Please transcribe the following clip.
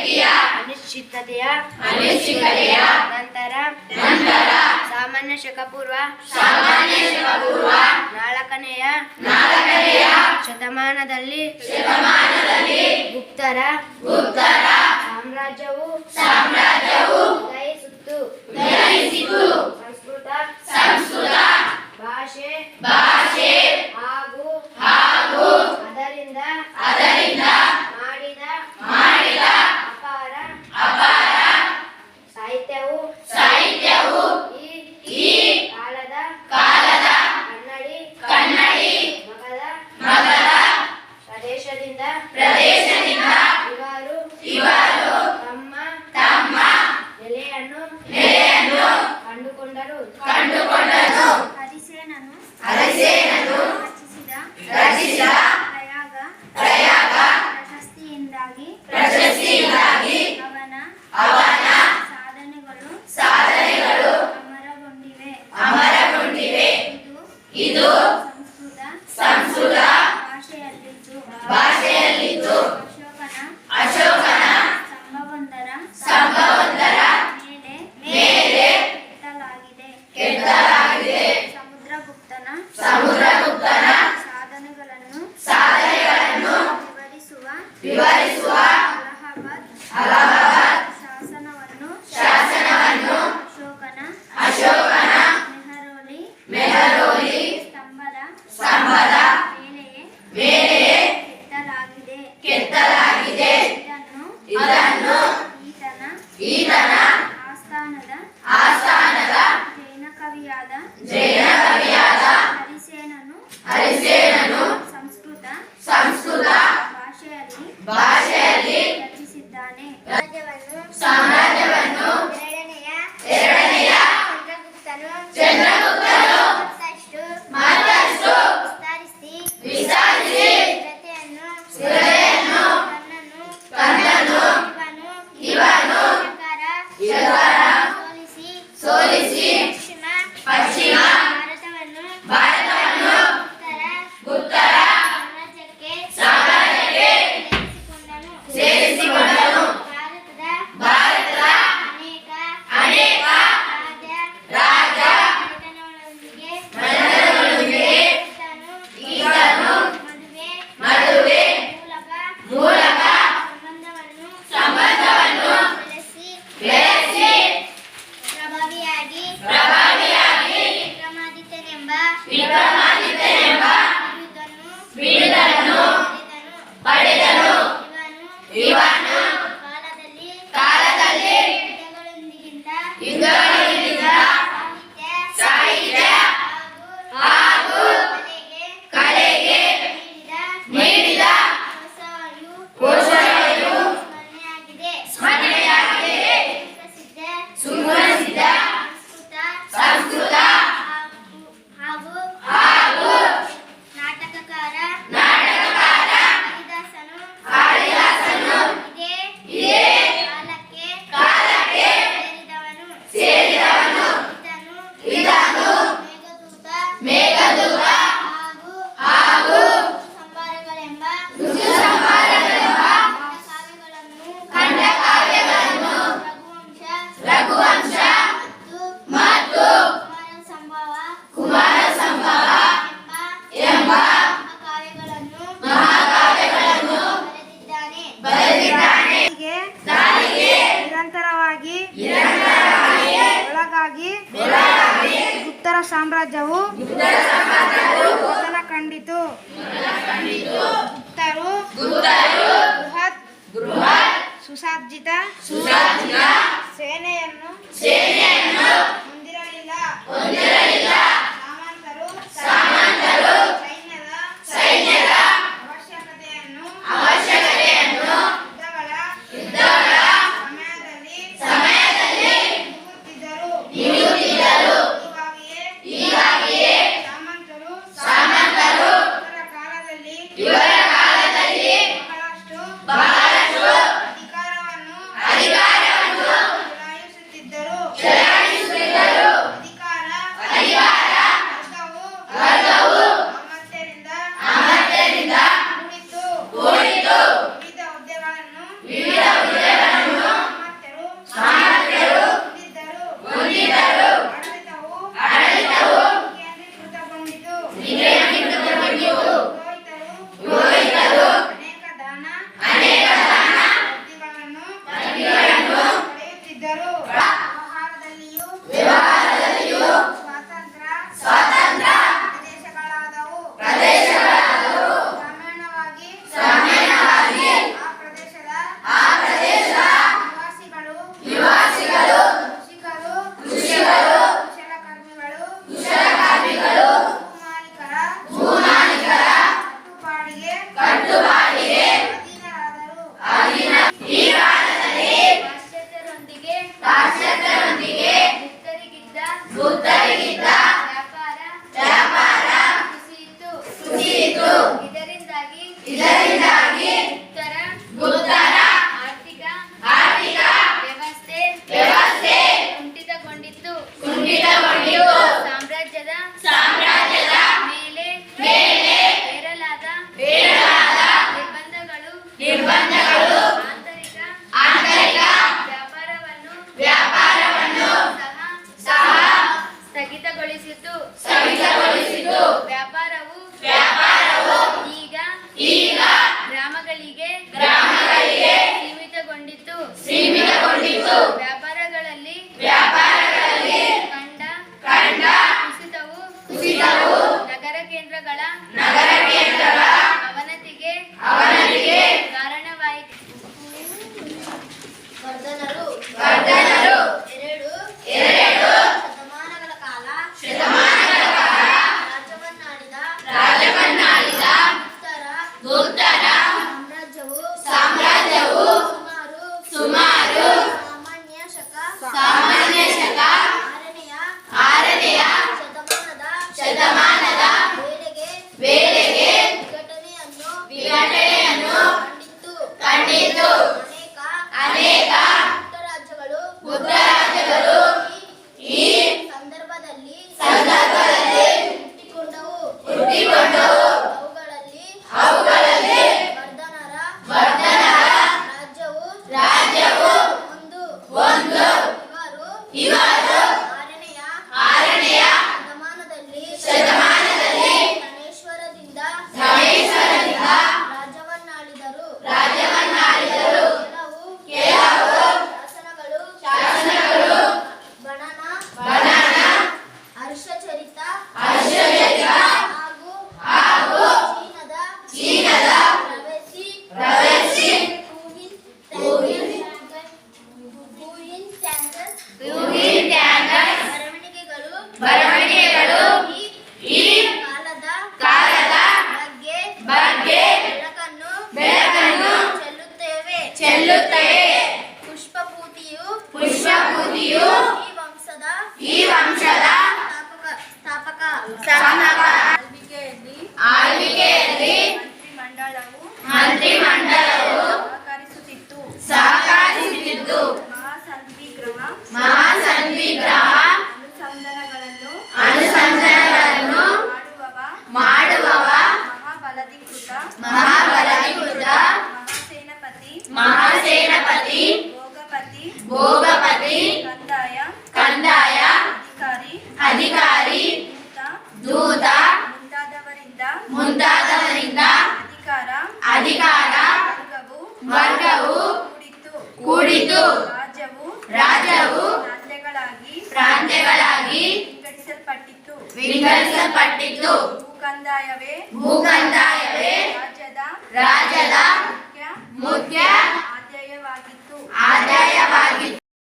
ಅನಿಶ್ಚಿತತೆಯ ಅನಿಶ್ಚಿತತೆಯ ನಂತರ ನಂತರ ಸಾಮಾನ್ಯ ಶಕಪೂರ್ವ ಸಾಮಾನ್ಯ ಶಕಪೂರ್ವ ನಾಲ್ಕನೆಯ ನಾಲ್ಕನೆಯ ಶತಮಾನದಲ್ಲಿ ಶತಮಾನದಲ್ಲಿ ಗುಪ್ತರ ಗುಪ್ತರ ಸಾಹಿತ್ಯವು ಸಾಹಿತ್ಯವು ಈ ಕಾಲದ ಕಾಲದ ಕನ್ನಡಿ ಕನ್ನಡಿ ಮಗದ ಮಗದ ಪ್ರದೇಶದಿಂದ ಪ್ರದೇಶದಿಂದ ಇವರು ಇವರು ತಮ್ಮ ತಮ್ಮ ನೆಲೆಯನ್ನು ನೆಲೆಯನ್ನು ಕಂಡುಕೊಂಡರು ಕಂಡುಕೊಂಡರು ಹರಿಸೇನನು ಹರಿಸೇನನು ರಚಿಸಿದ ರಚಿಸಿದ e do 啥？Vita ಬೆಳಗಾಗಿ ಗುಪ್ತರ ಸಾಮ್ರಾಜ್ಯವು ಪತನ ಕಂಡಿತು ಗುಪ್ತರು ಬೃಹತ್ ಸುಸಜ್ಜಿತ ಸೇನೆಯನ್ನು ಕುರಿತು ರಾಜ್ಯವು ರಾಜ್ಯವು ಪ್ರಾಂತ್ಯಗಳಾಗಿ ಪ್ರಾಂತ್ಯಗಳಾಗಿ ವಿಂಗಡಿಸಲ್ಪಟ್ಟಿತು ವಿಂಗಡಿಸಲ್ಪಟ್ಟಿತು ಭೂಕಂದಾಯವೇ ಭೂಕಂದಾಯವೇ ರಾಜ್ಯದ ರಾಜ್ಯದ ಮುಖ್ಯ ಆದಾಯವಾಗಿತ್ತು ಆದಾಯ